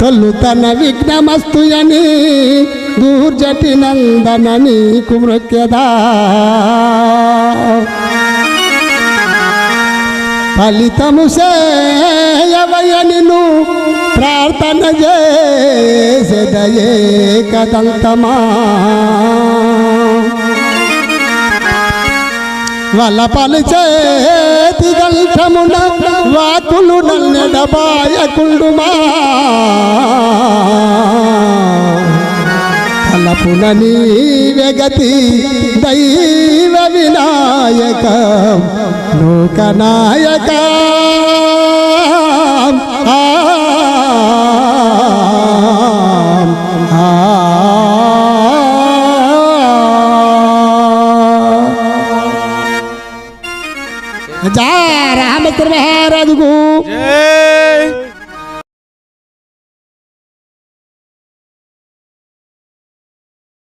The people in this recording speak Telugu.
తొల్లుతన విఘ్నమస్తుయని దూర్జటి నందన నీకు మృక్యదా ఫలితము సేయవయనిను ప్రార్థన చేసెదయే కదంతమా. వల పలు చేతి గంఠమున వాకులు నన్నెడబాయకుండుమా తలపుల నీవెగతి దైవ వినాయక లోకనాయక. జయ రామచంద్ర మహారాజుకు. జయ